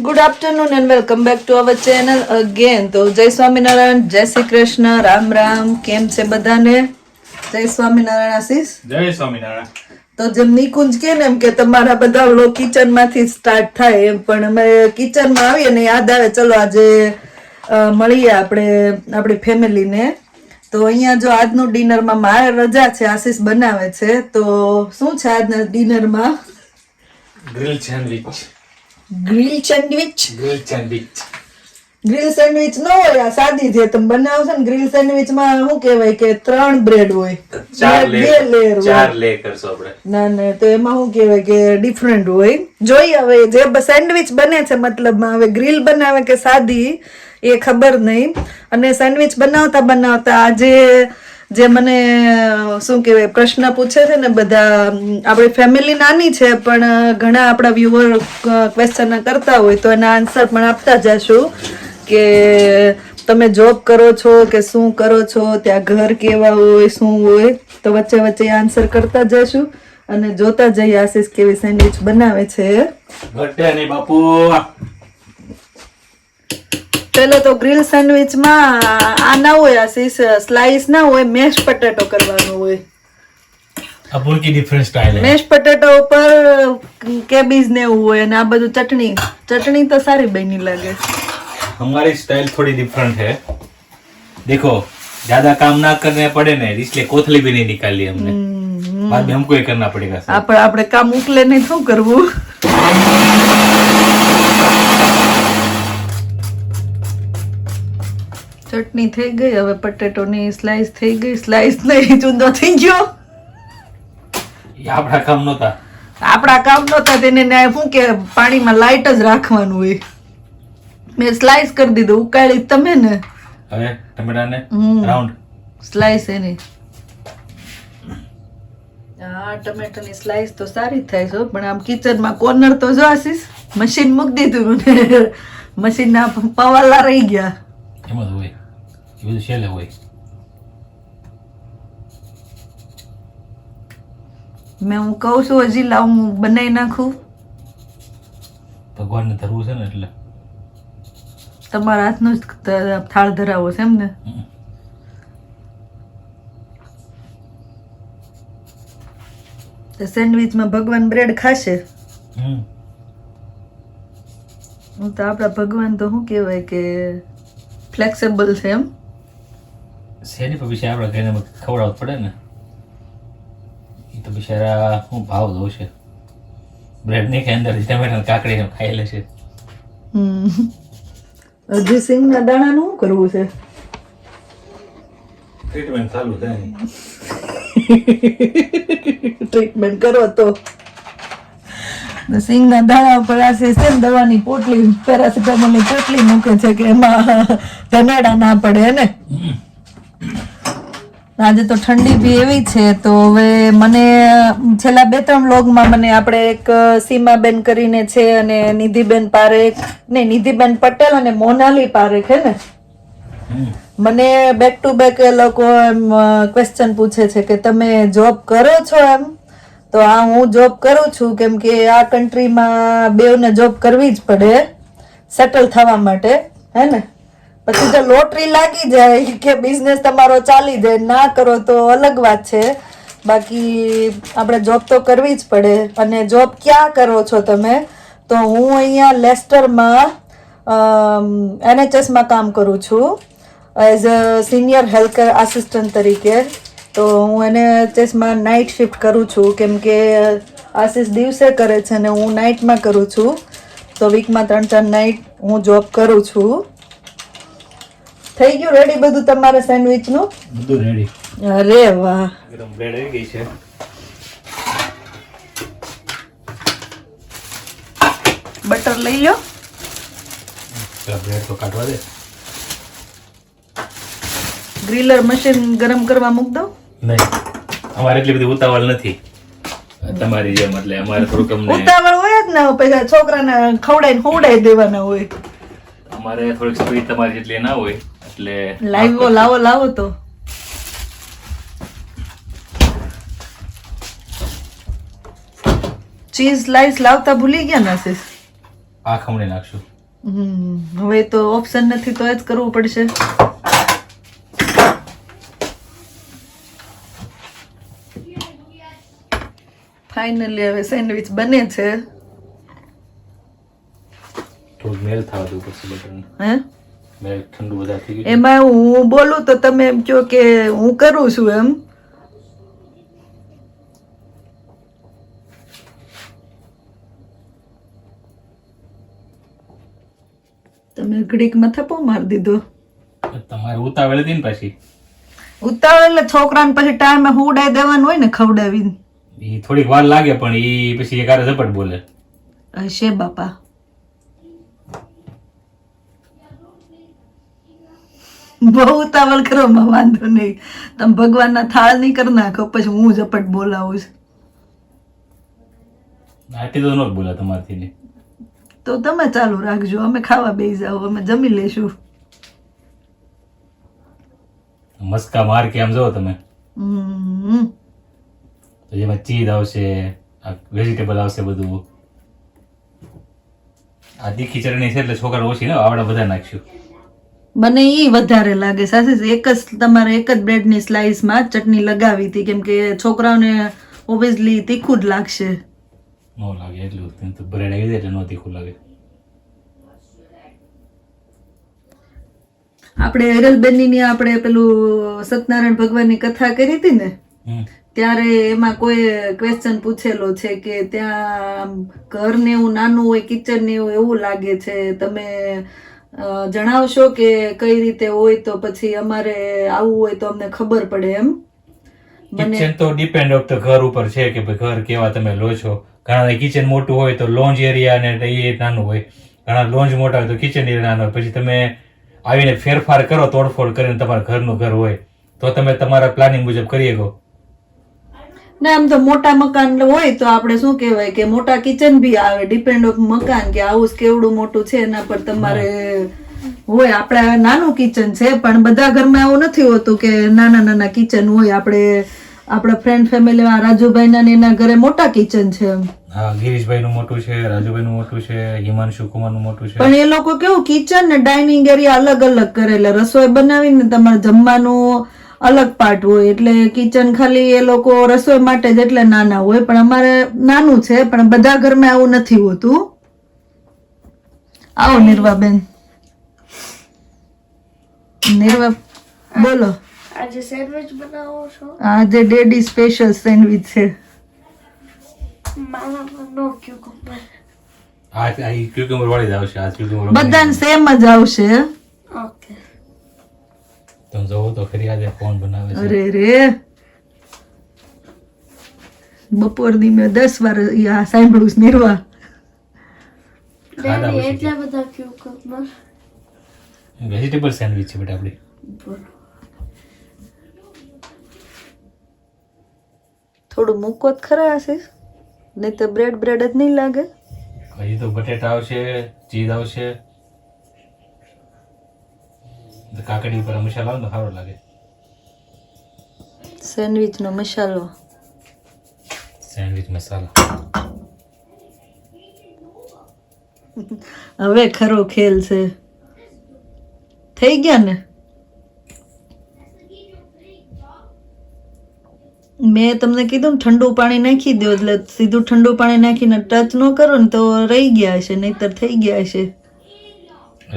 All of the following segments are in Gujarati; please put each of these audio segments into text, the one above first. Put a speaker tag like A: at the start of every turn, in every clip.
A: Good afternoon and welcome back to our channel again તો જય સ્વામિનારાયણ જય શ્રી કૃષ્ણ રામ રામ કેમ છે બધાને જય સ્વામિનારાયણ આશીષ
B: જય સ્વામિનારાયણ
A: તો જેમ નિકુંજ કે ને એમ કે તમારા બધા લોક કિચનમાંથી સ્ટાર્ટ થાય એમ. પણ અમે કિચનમાં આવીએ ને યાદ આવે ચલો આજે મળીએ આપણે આપણી ફેમિલીને તો અહીંયા જો આજનું ડિનરમાં મારે રજા છે આશીષ બનાવે છે. તો શું છે આજના ડિનરમાં
B: grill sandwich
A: grill sandwich
B: grill sandwich
A: grill sandwich ન હોય આ સાદી જે તમે બનાવશો ને ગ્રીલ સેન્ડવિચમાં શું કહેવાય કે ત્રણ બ્રેડ હોય.
B: ચાર
A: બે લેયર
B: ચાર લેયર કરશો આપણે.
A: ના ના તો એમાં શું કહેવાય કે ડિફરન્ટ હોય. જોઈએ હવે જે સેન્ડવિચ બને છે મતલબમાં હવે ગ્રીલ બનાવે કે સાદી એ ખબર નહીં. અને સેન્ડવિચ બનાવતા બનાવતા આજે જે મને, શું કહેવાય, પ્રશ્ન પૂછે છે ને બધા, આપણી ફેમિલી નાની છે, પણ ઘણા આપણા વ્યુઅર ક્વેશ્ચન કરતા હોય તો એના આન્સર પણ આપતા જશું કે તમે જોબ કરો છો કે શું કરો છો, ત્યાં ઘર કેવા હોય, શું હોય, તો વચ્ચે વચ્ચે આન્સર કરતા જશું અને જોતા જઈએ આશીષ કેવી સેન્ડવિચ બનાવે છે.
B: બાપુ.
A: પેલો તો ગ્રીલ સેન્ડવિચમાં આ ના હોય આશીષ સ્લાઈસ ના હોય મેશ પટેટો કરવાનો હોય
B: આ પૂરકી ડિફરન્ટ સ્ટાઇલ હે
A: મેશ પટેટો ઉપર કેબીજ ને એવું હોય અને આ બધું ચટણી ચટણી તો સારી બની લાગે
B: हमारी स्टाइल थोड़ी डिफरेंट है देखो ज्यादा काम ना करने पड़े ना इसलिए कोथली भी नहीं निकाली हमने बाद में हमको ही करना पड़ेगा सब।
A: આપણે આપણે કામ ઉકલે નહીં શું કરવું ચટણી થઈ ગઈ હવે પટેટોની સ્લાઈસ થઈ ગઈ સ્લાઈસ નહીં ચૂંદો થઈ ગયો.
B: આપણા કામ નહોતા.
A: આપણા કામ નહોતા તેને શું કે પાણીમાં લાઈટ જ રાખવાનું હોય. મેં સ્લાઈસ કરી દીધું ઉકાળી તમે ને?
B: હવે ટમેટાને. રાઉન્ડ
A: સ્લાઈસ એની. હા ટમેટાની સ્લાઈસ તો સારી થાય છે પણ આમ કિચનમાં કોર્નર તો જો આશીષ મશીન મૂકી દીધું મને. મશીનના પવાલા રહી ગયા.
B: એમ હોય. એ બધું છેલ્લે હોય
A: મેં હું કહું છું હજી લાવ હું બનાવી નાખું
B: ભગવાનને ધરવું છે ને એટલે
A: તમારા હાથનો જ થાળ ધરાવો છે એમ ને સેન્ડવિચમાં ભગવાન બ્રેડ ખાશે હું તો આપણા ભગવાન તો શું કહેવાય કે ફ્લેક્સિબલ છે એમ
B: શેની પર પછી આપણે ઘરે ખવડાવવું પડે ને એ તો બિચારા શું ભાવ દઉં છે. બ્રેડની કે અંદર ટમેટા કાકડી ખાઈ લે
A: છે. હજી સિંગના દાણાનું શું કરવું છે?
B: ટ્રીટમેન્ટ ચાલુ થાય
A: ટ્રીટમેન્ટ કરો તો. સિંગના દાણા ઉપર આ છે ને દવાની પોટલી પેરાસિટામોલની પોટલી મૂકે છે કે એમાં ધનેડા ના પડે ને? આજે તો ઠંડી બી એવી છે તો હવે મને છેલ્લા બે ત્રણ વ્લોગમાં મને આપણે એક સીમાબેન કરીને છે અને નિધિબેન પારેખ ને નિધિબેન પટેલ અને મોનાલી પારેખ હે ને? મને બેક ટુ બેક એ લોકો એમ ક્વેશ્ચન પૂછે છે કે તમે જોબ કરો છો એમ? તો આ હું જોબ કરું છું કેમ કે આ કન્ટ્રીમાં બેવને જોબ કરવી જ પડે સેટલ થવા માટે હે ને? પછી જો લોટરી લાગી જાય કે બિઝનેસ તમારો ચાલી જાય, ના કરો તો અલગ વાત છે. બાકી આપણે જોબ તો કરવી જ પડે. અને જોબ ક્યાં કરો છો તમે? તો હું અહીંયા લેસ્ટરમાં એનએચએસમાં કામ કરું છું. As a senior healthcare assistant તરીકે. તો હું એને ચેસમાં નાઇટ શિફ્ટ કરું છું. કેમ કે આશિષ દિવસે કરે છે ને હું નાઇટમાં કરું છું. તો વીકમાં ત્રણ ચાર નાઇટ હું જોબ કરું છું. થઈ ગયું? રેડી બધું તમારે સેન્ડવિચનું
B: બધું રેડી
A: અરે વાહ.
B: ગરમ બ્રેડ આવી ગઈ છે.
A: બટર લઈ લો
B: બ્રેડ તો કાઢવા દે.
A: ગ્રીલર મશીન ગરમ કરવા મૂક દો
B: નહીં. અમારે એટલી બધી ઉતાવળ નથી. તમારી જેમ એટલે અમારે થોડુંક અમને
A: ઉતાવળ હોય જ ને પછી છોકરાને ખવડાવીને ખવડાવી દેવાના હોય.
B: અમારે થોડીક સ્પીડ તમારી જેટલી ના હોય. એટલે
A: લાવો લાવો લાવો તો. ચીઝ સ્લાઈસ લાવતા ભૂલી ગયા ને આશીષ?
B: આ ખમણી નાખશું.
A: હવે તો ઓપ્શન નથી તો એ જ કરવું પડશે. ફાઇનલી હવે સેન્ડવિચ બને છે.
B: થોડુંક મેલ થવા દેવું પછી બટરને.
A: હે?
B: ઠંડુ વધારે થઈ ગયું
A: એમાં હું બોલું તો તમે એમ કહો કે હું કરું છું એમ. તમે ઘડીક મથપો મારી દીધો.
B: તમારે ઉતાવળ હતી ને પછી.
A: ઉતાવળ એટલે છોકરાને પછી ટાઈમે હુડાઈ દેવાનું હોય ને ખવડાવીને.
B: એ થોડીક વાર લાગે પણ એ પછી એક હારે ઝપટ બોલે.
A: હશે બાપા. બહુ ઉતાવળ કરો વાંધો નહીં. તમે ભગવાનના થાળ નહીં કરી નાખો પછી હું ઝપટ બોલાવું છું.
B: આટલી તો ન બોલા તમારથી. ને
A: તો તમે ચાલુ રાખજો અમે ખાવા બેસી જાઓ અમે જમી લેશું.
B: મસ્કા માર કે આમ જો તમે. તો જેમાં ચીજ આવશે આ વેજીટેબલ આવશે બધું. આ દીખી ચટણી છે એટલે છોકરા ઓછી ને આવડા બધા નાખશું.
A: મને ઈ વધારે લાગે. સાથે. એક જ તમારે એક જ બ્રેડની સ્લાઇસમાં ચટણી લગાવી હતી. કેમ કે છોકરાઓને ઓબ્વિયસલી તીખું જ લાગશે.
B: નો લાગે એટલું. તો બ્રેડ આવી જાય એટલે ન તીખું લાગે.
A: આપણે હિરલબેનની આપણે પેલું સત્યનારાયણ ભગવાનની કથા કરી હતી ને? ત્યારે એમાં કોઈ ક્વેશ્ચન પૂછેલો છે કે ત્યાં ઘર ને એવું નાનું હોય કિચન ને એવું એવું લાગે છે. તમે જણાવશો કે કઈ રીતે હોય તો પછી અમારે આવવું હોય તો અમને ખબર પડે એમ.
B: કિચન તો ડિપેન્ડ ઓફ ધ ઘર ઉપર છે કે ભાઈ ઘર કેવા તમે લો છો. ઘણા કિચન મોટું હોય તો લોન્જ એરિયા ને એ નાનું હોય. ઘણા લોન્જ મોટા હોય તો કિચન એરિયા નાનું હોય. પછી તમે આવીને ફેરફાર કરો તોડફોડ કરીને તમારા ઘરનું ઘર હોય. તો તમે તમારા પ્લાનિંગ મુજબ કરી શકો.
A: ના આમ તો મોટા મકાન હોય તો આપણે શું કહેવાય કે મોટા કિચન બી આવે. ડિપેન્ડ ઓફ મકાન કે હાઉસ કેવડું મોટું છે એના પર તમારે હોય. આપણે નાનું કિચન છે પણ બધા ઘરમાં એવું નથી હોતું કે નાના નાના કિચન હોય. આપણે આપણા ફ્રેન્ડ ફેમિલીમાં રાજુભાઈના ને એના ઘરે મોટા કિચન છે એમ.
B: હા ગિરીશભાઈ નું મોટું છે રાજુભાઈ નું મોટું છે હિમાંશુ કુમારનું મોટું છે.
A: પણ એ લોકો કેવું કિચન ને ડાઇનિંગ એરિયા અલગ અલગ કરેલા. રસોઈ બનાવીને તમારે જમવાનું અલગ પાર્ટ હોય. એટલે કિચન ખાલી એ લોકો રસોઈ માટે જ એટલે નાના હોય. પણ અમારે નાનું છે પણ બધા ઘરમાં આવું નથી હોતું. આવો નિર્વાબેન. નિર્વા બોલો.
C: આજે સેન્ડવિચ બનાવો છો?
A: આજે ડેડી સ્પેશિયલ સેન્ડવિચ છે.
C: નો ક્યુકમ્બર
B: આ આ ક્યુકમ્બર વાળી જ આવશે. આ ક્યુકમ્બર
A: બધાને સેમ જ આવશે.
C: ઓકે
B: તમે જોવો તો ખરી આજે કોણ બનાવે છે.
A: અરે રે. બપોરની મેં દસ વાર આ સાંભળ્યું છે નિર્વા.
C: એટલા બધા ક્યુકમ્બર
B: વેજીટેબલ સેન્ડવિચ છે બેટા આપણી.
A: થોડું મૂકો જ ખરા આશીષ નહીં તો બ્રેડ બ્રેડ જ નહીં લાગે.
B: હજી તો બટેટા આવશે ચીઝ આવશે. કાકડી ઉપર મસાલા આવે ને સારો લાગે.
A: સેન્ડવિચનો મસાલો.
B: સેન્ડવિચ મસાલા.
A: હવે ખરો ખેલ છે. થઈ ગયા ને? મેં તમને કીધું ને ઠંડુ પાણી નાખી દો એટલે સીધું ઠંડુ પાણી નાખીને ટચ ન કરો ને તો રહી ગયા હશે નહીતર થઈ ગયા હશે.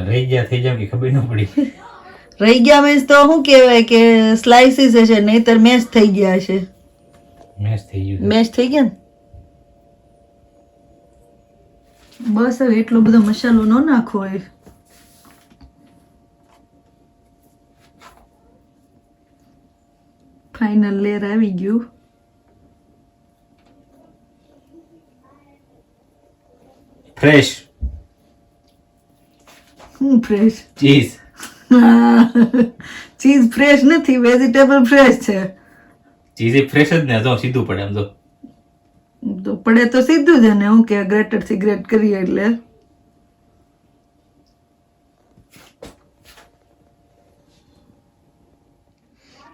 B: રહી ગયા થઈ જાય કે ખબર ન પડી.
A: રહી ગયા મીન્સ તો શું કહેવાય કે સ્લાઇસીસ હશે નહીતર મેચ થઈ ગયા હશે
B: મેચ થઈ ગયું છે.
A: થઈ ગયા ને? બસ હવે એટલો બધો મસાલો ન નાખો એ ફાઇનલ લેર આવી ગયું.
B: ફ્રેશ
A: હું ફ્રેશ
B: ચીઝ
A: ચીઝ ફ્રેશ નથી વેજીટેબલ ફ્રેશ છે.
B: ચીઝ ફ્રેશ જ ને જો સીધું પડે એમ જો
A: તો પડે તો સીધું જ ને હું કે ગ્રેટરથી ગ્રેટ કરીએ એટલે.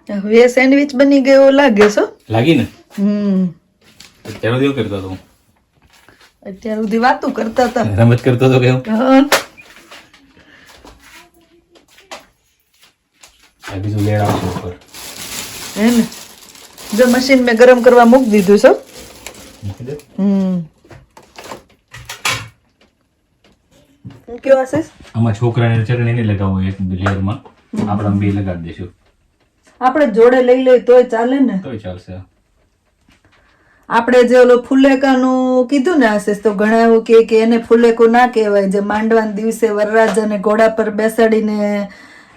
A: હવે સેન્ડવિચ બની ગયો લાગે છો.
B: લાગી ને?
A: હમ.
B: તેનો સુધી કરતો હતો.
A: અત્યાર સુધી વાતું કરતા હતા.
B: રમત કરતો હતો કે આવશે ઉપર.
A: હે ને જો મશીન મેં ગરમ કરવા મૂકી દીધું છે. હમ. હું આશીષ
B: આમાં છોકરાને ચટણી નહીં લગાવો એક લેયરમાં આપણે બે લગાડી દઈશું
A: આપણે જોડે લઈ લઈએ તોય ચાલે ને.
B: તોય ચાલશે.
A: આપણે જે ઓલો ફુલેકાનું કીધું ને આશીષ તો ઘણા એવું કે એને ફુલેકું ના કહેવાય. જે માંડવાના દિવસે વરરાજાને ઘોડા પર બેસાડીને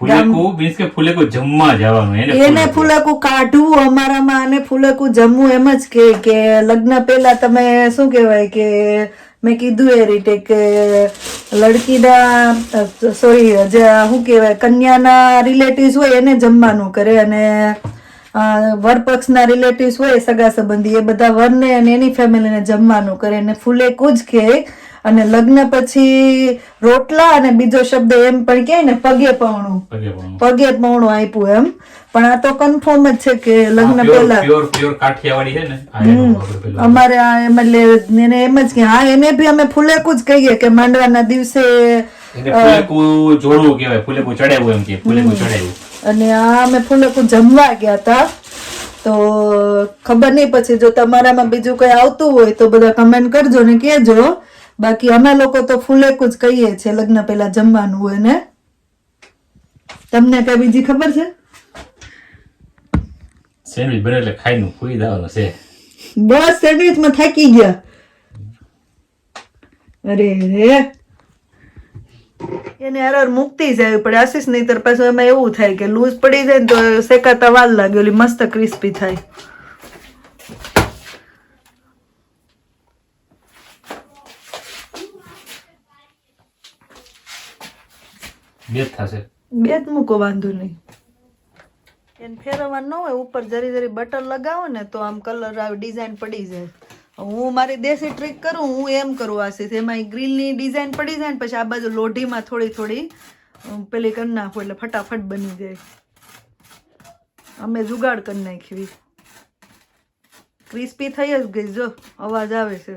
B: ફુલેકું મીન્સ કે ફુલેકું જમવા જવાનું એને
A: એને ફુલેકું. કાઢવું અમારામાં અને ફુલેકું જમવું એમ જ કે કે લગ્ન પહેલા તમે શું કહેવાય કે મેં કીધું એ રીતે કે લડકીના સોરી જે શું કહેવાય કન્યાના રિલેટિવ્સ હોય એને જમવાનું કરે અને વરપક્ષના રિલેટિવ્સ હોય સગા સંબંધી એ બધા વરને અને એની ફેમિલીને જમવાનું કરે. અને ફુલેકું જ કહે અને લગ્ન પછી રોટલા અને બીજો શબ્દ એમ પણ કે ને પગે પવણું
B: પગે પણ
A: આપ્યું એમ. પણ આ તો કન્ફર્મ જ છે કે લગ્ન પહેલા.
B: પેલું
A: અમારે આ એમ એટલે એને એમ જ કે હા એને બી અમે ફૂલેકું જ કહીએ કે માંડવાના દિવસે
B: જોડવું કહેવાય ફુલેકું ચડાવ્યું એમ કે ફુલેકું ચડાવ્યું.
A: અને આ અમે ફૂલેકું જમવા ગયા હતા તો ખબર નહીં પછી જો તમારામાં બીજું કઈ આવતું હોય તો બધા કમેન્ટ કરજો ને કહેજો. બાકી અમે લોકો તો ફુલેકું જ કહીએ છીએ લગ્ન પહેલા જમવાનું હોય ને? તમને કઈ બીજી ખબર છે?
B: સેન્ડવિચ બને એટલે ખાઈને ખુઈ દેવાનું છે.
A: બસ સેન્ડવિચમાં થાકી ગયા. અરે રે. એને એરર મુકતી જાય પડે. આશીષ નહીતર પાછું એમાં એવું થાય કે લૂઝ પડી જાય ને તો શેકાતા વાલ લાગે ઓલી મસ્ત ક્રિસ્પી થાય.
B: બે થશે.
A: બે જ મૂકો વાંધો નહીં. એને ફેરવવાનું ન હોય ઉપર જરી જરી બટર લગાવો ને તો આમ કલર આવે ડિઝાઇન પડી જાય. હું મારી દેશી ટ્રીક કરું હું એમ કરું આશીષ એમાં ગ્રીલની ડિઝાઇન પડી જાય ને પછી આ બાજુ લોઢીમાં થોડી થોડી પેલી કરી નાખું એટલે ફટાફટ બની જાય. અમે જુગાડ કરી નાખી ક્રિસ્પી થઈ જ ગઈ જો અવાજ આવે છે.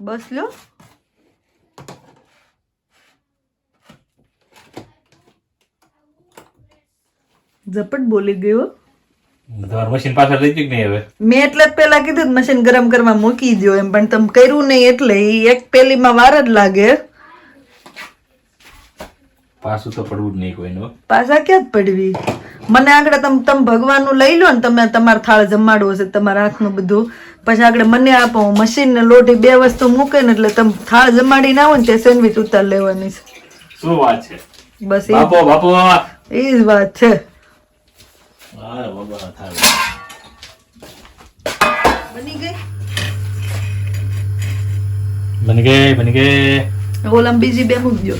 A: બસ લો. ઝપટ બોલી ગયો.
B: તમારું મશીન પાછળ લઈ ગયું નહીં હવે?
A: મેં એટલે જ પેલા કીધું મશીન ગરમ કરવા મૂકી દો એમ પણ તમે કર્યું નહીં એટલે એ એક પેલીમાં વાર જ લાગે.
B: પાછું તો પડવું જ નહીં કોઈનો
A: પાછા ક્યાં જ પડવી? મને આગળ તમે તમે ભગવાનનું લઈ લો ને તમે તમારા થાળ જમાડવો છે તમારા હાથનું બધું. પછી આગળ મને આપો હું મશીન ને લોઢી બે વસ્તુ મૂકે ને એટલે તમે થાળ જમાડી ના હોય ને તે સેન્ડવિચ ઉતાર લેવાની છે.
B: શું વાત છે?
A: બસ એ
B: બાપો બાપો
A: એ જ વાત છે.
B: બાબા
A: બની ગઈ?
B: બની ગઈ બની ગઈ.
A: ઓલામાં બીજી બે મૂકજો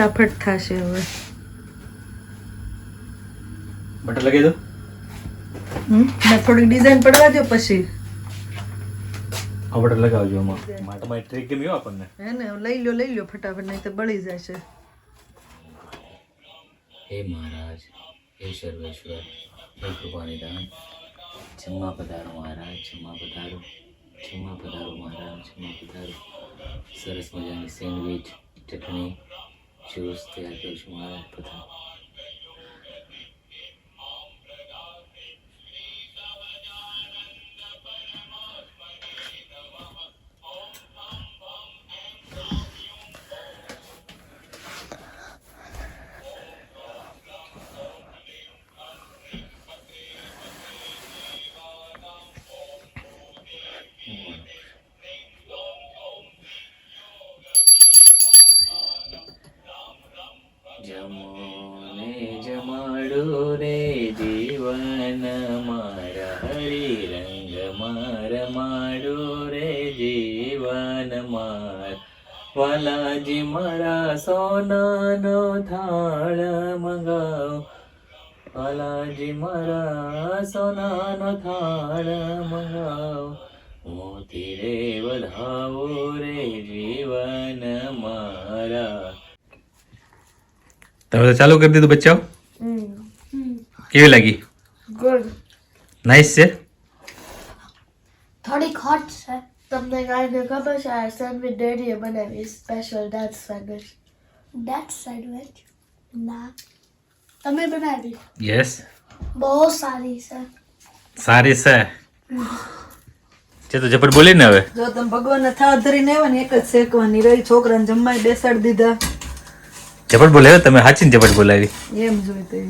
A: ફટાફટ થશે હવે.
B: બટર લગાવી દો.
A: હમ? થોડીક ડિઝાઇન પડવા દો પછી.
B: બટર લગાવજો આમાં. માટે તમારી ટ્રીક કેમ આપણને.
A: હે ને લઈ લો લઈ લો ફટાફટ નહીં તો બળી જશે.
D: હે મહારાજ હે સર્વેશ્વર હે કૃપાનિદાન. જમવા પધારો મહારાજ જમવા પધારો. જમવા પધારો મહારાજ જમવા પધારો. સરસ મજાની sandwich chutney. Juice. was there, but she. કાલાજી મારા સોનાનો થાળ મંગાવો મોતી રે વધાવો રે જીવન મારા.
B: તમે તો ચાલુ કરી દીધું બચ્ચાઓ? કેવી લાગી?
C: ગુડ.
B: નાઇસ છે?
C: થોડીક હોટ છે. તમને કાંઈને ખબર છે આ સેન્ડવિચ ડેડીએ બનાવી special date sandwich date sandwich ના. તમે બનાવી
B: યસ
C: બહુ સારી છે.
B: સારી છે. છે તો ઝપટ બોલી ને હવે?
A: જો તમે ભગવાનને થાળ ધરીને આવ્યા ને એક જ શેકવાની રહી છોકરાને જમવાય બેસાડી દીધા.
B: ઝપટ બોલે તમે હાચીને ઝપટ બોલાવી.
A: એમ જોઈ તે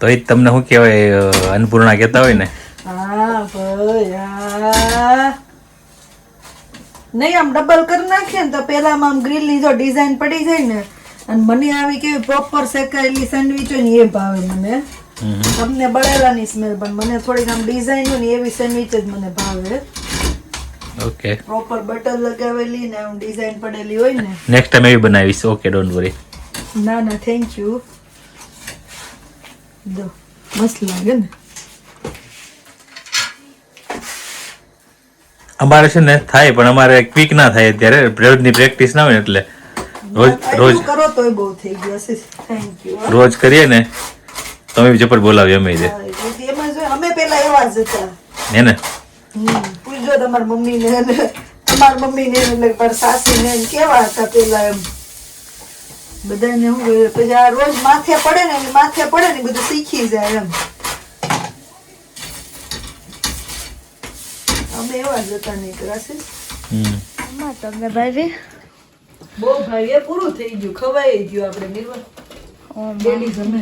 B: તો એ તમને શું કહેવાય અન્નપૂર્ણા કહેતા હોય ને?
A: હા ભયા નહીં આમ ડબલ કરી નાખીએ ને તો પેલામાં આમ ગ્રીલની જો ડિઝાઇન પડી જાય ને અને મને આવી કેવી પ્રોપર શેકાયેલી સેન્ડવિચ હોય ને એ ભાવે મને. તમને બળેલાની સ્મેલ પણ મને થોડીક આમ ડિઝાઇન હોય ને એવી સેન્ડવિચ જ મને ભાવે.
B: ઓકે
A: પ્રોપર બટર લગાવેલી ને આમ ડિઝાઇન પડેલી હોય ને.
B: નેક્સ્ટ ટાઈમ એવી બનાવીશ. ઓકે ડોન્ટ વરી
A: ના ના થેન્ક યુ દો. મસ્ત લાગે ને.
B: અમારે છે ને થાય પણ અમારે ક્વિક ના થાય અત્યારે. રોજની પ્રેક્ટિસ ના હોય એટલે. રોજ રોજ.
A: કરો તોય બહુ થઈ ગયું હશે. થેન્ક યુ
B: રોજ કરીએ ને તમે અમે પર બોલાવીએ અમે જે
A: એમાં જો અમે પેલા એવા જ હતા.
B: હે ને?
A: પૂછજો તમારી મમ્મીને તમાર મમ્મી ને એટલે પર સાસી ને કેવા હતા પેલા એમ. બધાને હું કહ્યું પછી આ રોજ માથે પડે ને માથે પડે ને બધું શીખી જાય એમ. અમે એવા જ હતા નહીં ક્લાસીસ
B: હમ.
C: તમને ભાવી
A: બહુ ભાઈ એ પૂરું થઈ ગયું ખવાઈ ગયું આપણે નિર્વા ડેડી જમે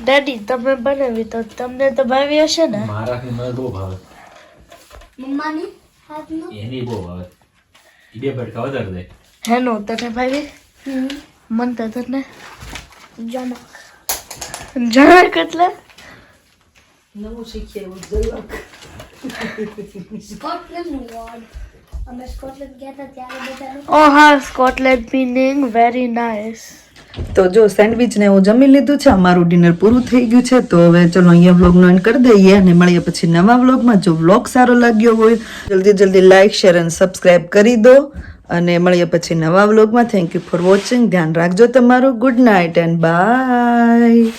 C: ડેડી તમે બનાવી તો તમને તો ભાવી હશે ને?
D: મારાથી મને બહુ ભાવે.
C: મમ્માની હાથનું?
D: એની બહુ ભાવે. ઈ બે બટકા વધારે દે.
C: હેનો તને ભાવી? મન તો તને. જનક જનક એટલે.
A: નવું શીખીએ એવું જલક
C: ઓ હા સ્કોટલેન્ડ મીનિંગ વેરી નાઇસ
A: તો જો સેન્ડવિચને હું જમી લીધું છે અમારું ડિનર પૂરું થઈ ગયું છે તો હવે ચલો અહીંયા વ્લોગનો એન્ડ કરી દઈએ અને મળીએ પછી નવા વ્લોગમાં જો વ્લોગ સારો લાગ્યો હોય જલ્દી જલ્દી લાઇક શેર અને સબસ્ક્રાઈબ કરી દો અને મળીએ પછી નવા વ્લોગમાં થેન્ક યુ ફોર વોચિંગ ધ્યાન રાખજો તમારું. Good night and by